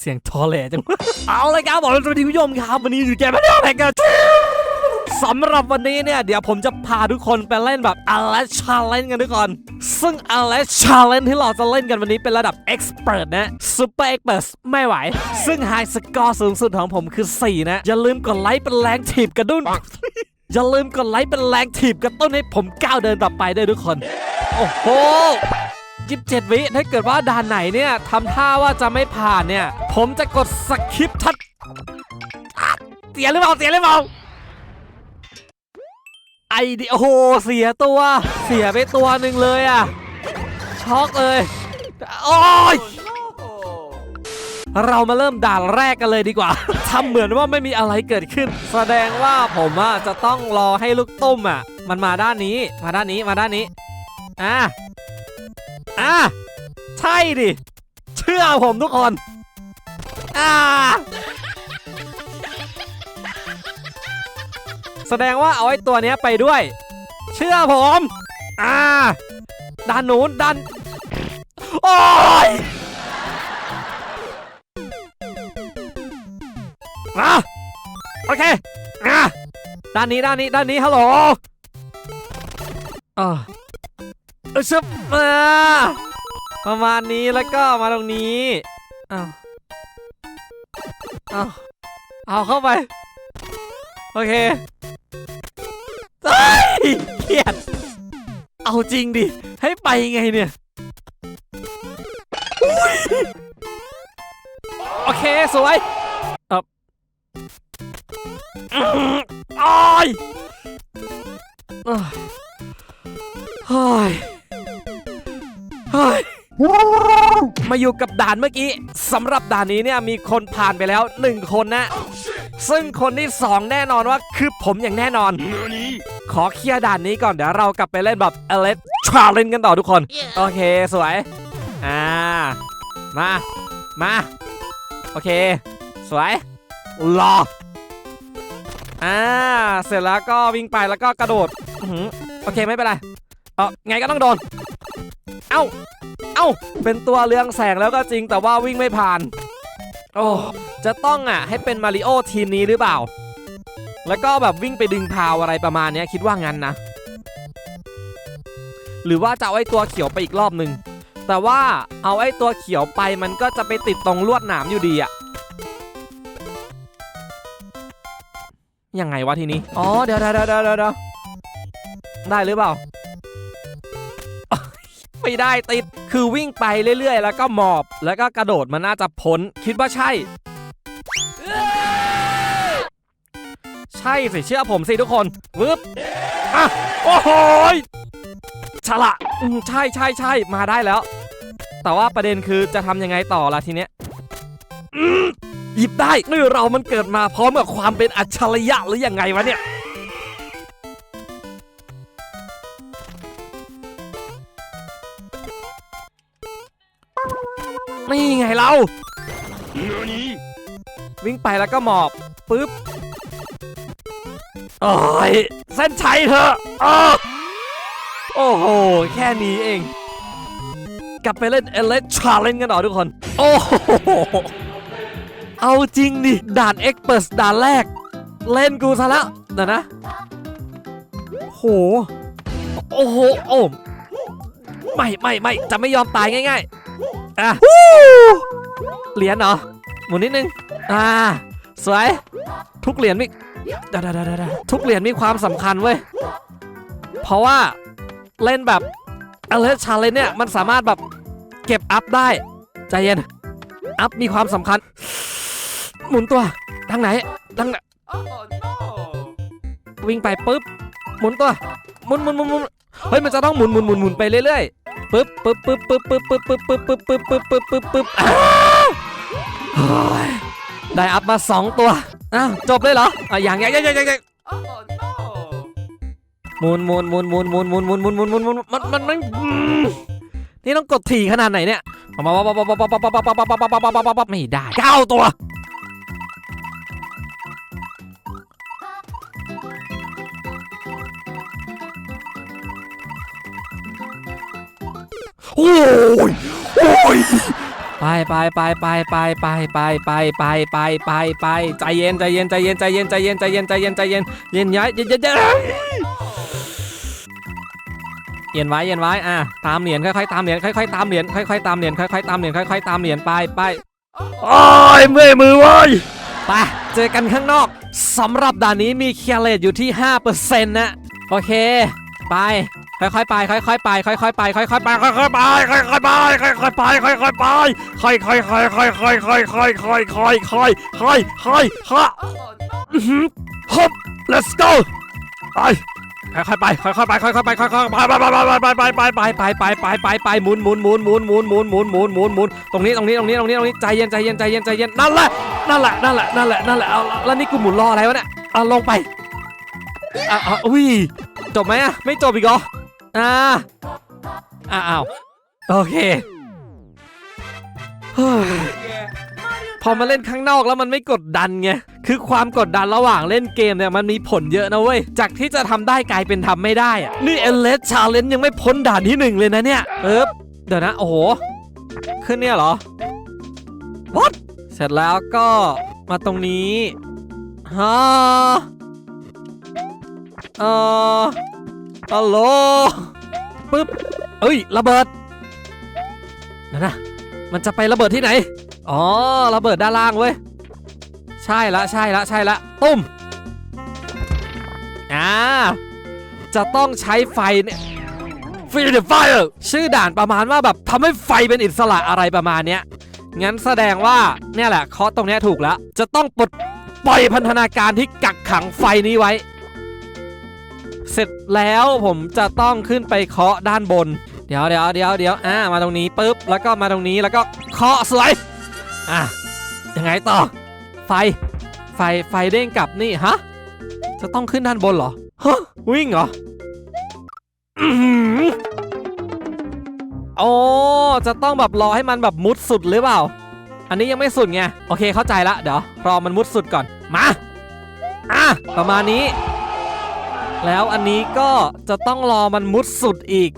เสียงทอแหลจัง เอาเลยครับผมสวัสดีคุณผู้ชมครับ วันนี้อยู่แกไม่ได้แพ็กกันสำหรับวันนี้เนี่ย เดี๋ยวผมจะพาทุกคนไปเล่นแบบ a l e s Challenge กันทุกคน ซึ่ง a l e s Challenge ที่เราจะเล่นกันวันนี้เป็นระดับ Expert นะ Super Expert ไม่ไหว ซึ่ง High Score สูงสุดของผมคือ 4 นะ อย่าลืมกดไลค์เป็นแรงถีบกระดุ้น อย่าลืมกดไลค์เป็นแรงถีบกระตุ้นให้ผมก้าวเดินต่อไปด้วยทุกคน โอ้โห ยิบเจ็ดวิถ้าเกิดว่าด่านไหนเนี่ยทำท่าว่าจะไม่ผ่านเนี่ย ผมจะกดสคิปทัดเสียหรือเปล่าเสียหรือเปล่าไอเดียโอ้โหเสียตัว เสียไปตัวหนึ่งเลยอะช็อกเลยโอ้ยเรามาเริ่มด่านแรกกันเลยดีกว่าทำเหมือนว่าไม่มีอะไรเกิดขึ้น แสดงว่าผมอะจะต้องรอให้ลูกตุ้มอะ มันมาด้านนี้ มาด้านนี้ มาด้านนี้ อะ อะใช่ดิ เชื่อผมทุกคนอ่าแสดงว่าเอาไอ้ตัวเนี้ยไปด้วย เชื่อผมอ่าด้านนู้นด้านโอ้ยอะโอเคอะด้านนี้ด้านนี้ด้านนี้ฮัลโหลอ่า เออชึบมาประมาณนี้แล้วก็มาตรงนี้อ้าวอ้าวเอาเข้าไป โอเคเฮ้ยเครียดเอาจริงดิ ให้ไปไงเนี่ยอุ๊ยโอเค สวยอื้ออ้ายอ้ยเฮ้ย ฮ้ยมาอยู่กับด่านเมื่อกี้สำหรับด่านนี้เนี่ยมีคนผ่านไปแล้วหนึ่งคนนะ ซึ่งคนที่สองแน่นอนว่าคือผมอย่างแน่นอน ขอเคลียร์ด่านนี้ก่อน เดี๋ยวเรากลับไปเล่นแบบ a l e t Challenge กันต่อทุกคน โอเคสวย อ่า มา มา โอเค สวยรออ่า เสร็จแล้วก็วิ่งไปแล้วก็กระโดดอื้อหือโอเคไม่เป็นไรเออไงก็ต้องโดน เอ้า เอ้า เป็นตัวเรืองแสงแล้วก็จริงแต่ว่าวิ่งไม่ผ่าน โอ้ จะต้องอะให้เป็นมาริโอทีมนี้หรือเปล่า แล้วก็แบบวิ่งไปดึงพาวอะไรประมาณนี้คิดว่างั้นนะ หรือว่าจะเอาไอ้ตัวเขียวไปอีกรอบหนึ่ง แต่ว่าเอาไอ้ตัวเขียวไปมันก็จะไปติดตรงลวดหนามอยู่ดีอะยังไงวะทีนี้ อ๋อ เดี๋ยวเดี๋ยวเดี๋ยวเดี๋ยวเดี๋ยวได้หรือเปล่า ไม่ได้ติด คือวิ่งไปเรื่อยๆ แล้วก็หมอบ แล้วก็กระโดดมันน่าจะพ้น คิดว่าใช่ ใช่สิเชื่อผมสิทุกคนวึบอะโอ้โหฉละอืมใช่ใช่ใช่มาได้แล้ว แต่ว่าประเด็นคือจะทำยังไงต่อล่ะทีเนี้ยหยิบได้นี่เรามันเกิดมาพร้อมกับความเป็นอัจฉริยะหรือยังไงวะเนี่ย นี่ไงเราวิ่งไปแล้วก็หมอบปึ๊บโอ้ยเส้นชัยเถอะโอ้โห แค่นี้เอง กลับไปเล่นเอเลสชาเลนกันหน่อยทุกคน โอ้โห เอาจริงดิ ด่านเอ็กเปิร์สด่านแรก เล่นกูซะแล้วเดี๋ยวนะ โห โอ้โห โอ้ไม่ไม่ไม่จะไม่ยอมตายง่าย ๆ อะเหรียญเหรอหมุนนิดนึง อ่า สวย ทุกเหรียญมีเดยวเดยวเดยวเดยวทุกเหรียญมีความสำคัญเว้ย เพราะว่าเล่นแบบอเลสชาเลนเนี่ยมันสามารถแบบเก็บอัพได้ ใจเย็น อัพมีความสำคัญ หมุนตัวทางไหนทางไหนวิ่งไปปุ๊บหมุนตัวหมุนหมุนหมุนหมุนเฮ้ยมันจะต้องหมุนหมุนหมุนหมุนไปเรื่อยๆ ปึ๊บปึ๊บปึ๊บปึ๊บปึ๊บปึ๊บปึ๊บปึ๊บปึ๊บปึ๊บปึ๊บปึ๊บปึ๊บปึ๊บได้อัพมาสองตัวอ้าวจบเลยเหรออะอย่างอย่างย่างอย่างย่างหมุนหมุนหมุนหมุนหมุนหมุนหมุนหมุนหมุนหมุนมุนมันมันมันนี่ต้องกดถี่ขนาดไหนเนี่ยไม่ได้เก้าตัว โอ้ยโอ้ยไปไปไปไปไปไปไปไปไปไปไปไปใจเย็นใจเย็นใจเย็นใจเย็นใจเย็นใจเย็นใจเย็นใจเย็นเย็นย้ายเย็นเย็นเย็นเย็นไว้เย็นไว้อะตามเหรียญค่อยๆตามเหรียญค่อยๆตามเหรียญค่อยๆตามเหรียญค่อยๆตามเหรียญค่อยๆตามเหรียญไปไปโอ้ยเมื่อยมือเว้ยไปเจอกันข้างนอกสำหรับด่านนี้มีเคียร์เลตอยู่ที่5%นะโอเค ไป ค่อยๆไปค่อยๆไปค่อยๆไปค่อยๆไปค่อยๆไปค่อยๆไปค่อยๆไปค่อยๆไปค่อยๆค่อยๆค่อยๆค่อยๆค่อยๆค่อยๆค่อยๆค่อยๆค่อยๆค่อยๆค่อยๆค่อยๆค่อยๆฮึบ let's go ไปค่อยๆไปค่อยๆไปค่อยๆไปค่อยๆไปไปไปไปไปไปไปไปไปไปไปไปหมุนหมุนหมุนหมุนหมุนหมุนหมุนหมุนหมุนหมุนตรงนี้ตรงนี้ตรงนี้ตรงนี้ตรงนี้ใจเย็นใจเย็นใจเย็นใจเย็นนั่นแหละนั่นแหละนั่นแหละนั่นแหละนั่นแหละเอาแล้วนี่กูหมุนรออะไรวะเนี่ยเอาลงไปอะอุ้ยจบไหมอะไม่จบอีกเหรอ อ่าอ่าอ้าวโอเคเฮ้ยพอมาเล่นข้างนอกแล้วมันไม่กดดันไง คือความกดดันระหว่างเล่นเกมเนี่ยมันมีผลเยอะนะเว้ย จากที่จะทำได้กลายเป็นทำไม่ได้อะนี่เอเลสชาเลนยังไม่พ้นด่านที่หนึ่งเลยนะเนี่ย เออเดี๋ยวนะ โอ้โห ขึ้นเนี่ยเหรอ what เสร็จแล้วก็มาตรงนี้ฮะเออ ฮัลโหลปึ๊บเอ้ยระเบิดนั่นนะมันจะไประเบิดที่ไหน อ๋อระเบิดด้านล่างเว้ย ใช่ละใช่ละใช่ละตุ้มอ่าจะต้องใช้ไฟเนี่ยฟรีเดอะไฟชื่อด่านประมาณว่าแบบทำให้ไฟเป็นอิสระอะไรประมาณเนี้ยงั้นแสดงว่าเนี่ยแหละเคาะตรงเนี้ยถูกแล้ว จะต้องปลดปล่อยพันธนาการที่กักขังไฟนี้ไว้ เสร็จแล้วผมจะต้องขึ้นไปเคาะด้านบน เดี๋ยวเดี๋ยวเดี๋ยวเดี๋ยวอ่ามาตรงนี้ปุ๊บแล้วก็มาตรงนี้แล้วก็เคาะสวยอะยังไงต่อ ไฟ ไฟไฟเด้งกลับนี่ฮะจะต้องขึ้นด้านบนเหรอฮะวิ่งเหรออื้อหือโอ้จะต้องแบบรอให้มันแบบมุดสุดหรือเปล่า อันนี้ยังไม่สุดไง โอเคเข้าใจละ เดี๋ยวรอมันมุดสุดก่อน มา อะ ประมาณนี้ แล้วอันนี้ก็จะต้องรอมันมุดสุดอีก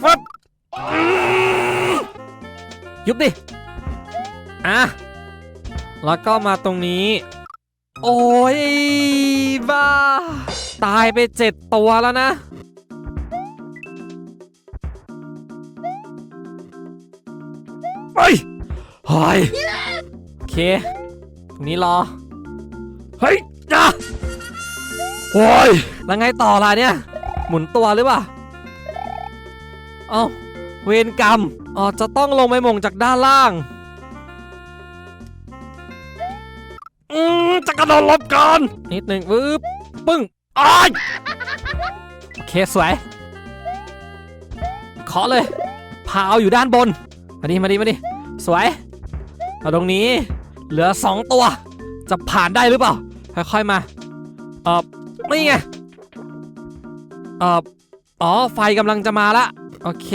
ฟึบยุบดิ อะ แล้วก็มาตรงนี้ โอ้ยบ้า ตายไปเจ็ดตัวแล้วนะ ไปเฮ้ยโอเค ตรงนี้รอ เฮ้ยจ้า โอ้ยแล้วไงต่อล่ะเนี่ย หมุนตัวหรือเปล่า เอ้า เวรกรรม อ๋อ จะต้องลงไปหมงจากด้านล่าง อืมจะกระโดดลบก่อน นิดหนึ่งวืบปึ้งอ้ายโอเค สวยขอเลย พาวอยู่ด้านบน มาดิ มาดิ มาดิ สวย เอาตรงนี้ เหลือสองตัว จะผ่านได้หรือเปล่า ค่อยๆมา เออ นี่ไงเอออ๋อ ไฟกำลังจะมาละ โอเค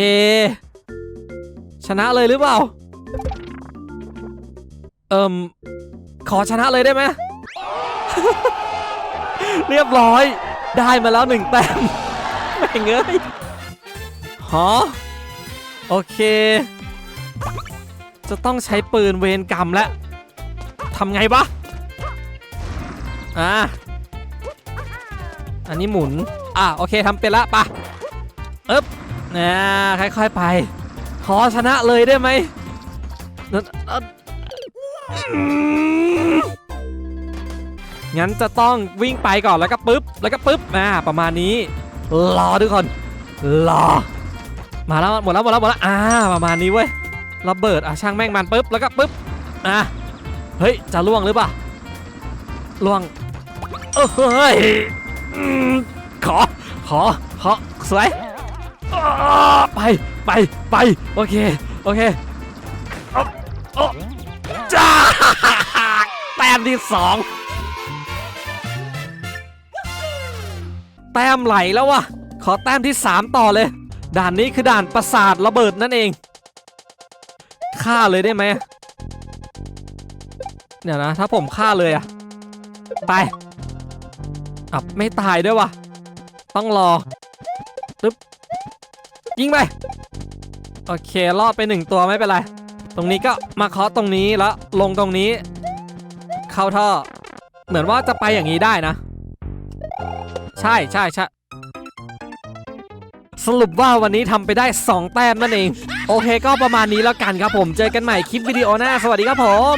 ชนะเลยหรือเปล่า เอิมขอชนะเลยได้ไหม เรียบร้อย ได้มาแล้วหนึ่งแต้มไม่เงยฮะโอเค จะต้องใช้ปืนเวรกรรมแล้วทำไงวะอ่า อันนี้หมุน อะโอเคทำเป็นละปะอึ๊บนะค่อยๆไป ขอชนะเลยได้ไหมนั่นงั้นจะต้องวิ่งไปก่อนแล้วก็ปึ๊บ แล้วก็ปึ๊บอ่าประมาณนี้ รอทุกคน รอ มาแล้วหมดแล้วหมดแล้วหมดแล้วอ่าประมาณนี้เว้ยระเบิดอะช่างแม่งมันปึ๊บแล้วก็ปึ๊บอะเฮ้ยจะล่วงหรือเปล่าล่วงเฮ้ย ขอ ขอ ขอ สวย ไป ไป ไป โอเค โอเคอ๊อบอ๊อบจ้าแต้มที่สองแต้มไหลแล้ววะขอแต้มที่ 3 ต่อเลย ด่านนี้คือด่านประสาทระเบิดนั่นเองฆ่าเลยได้ไหมเดี๋ยวนะ ถ้าผมฆ่าเลยอะไป อับไม่ตายด้วยวะต้องรอตึ๊บยิงไป โอเครอดไปหนึ่งตัวไม่เป็นไร ตรงนี้ก็มาเคาะตรงนี้แล้วลงตรงนี้ เข้าท่อ เหมือนว่าจะไปอย่างนี้ได้นะ ใช่ใช่ใช่สรุปว่าวันนี้ทำไปได้ 2 แต้มนั่นเอง โอเคก็ประมาณนี้แล้วกันครับผม เจอกันใหม่คลิปวิดีโอหน้า สวัสดีครับผม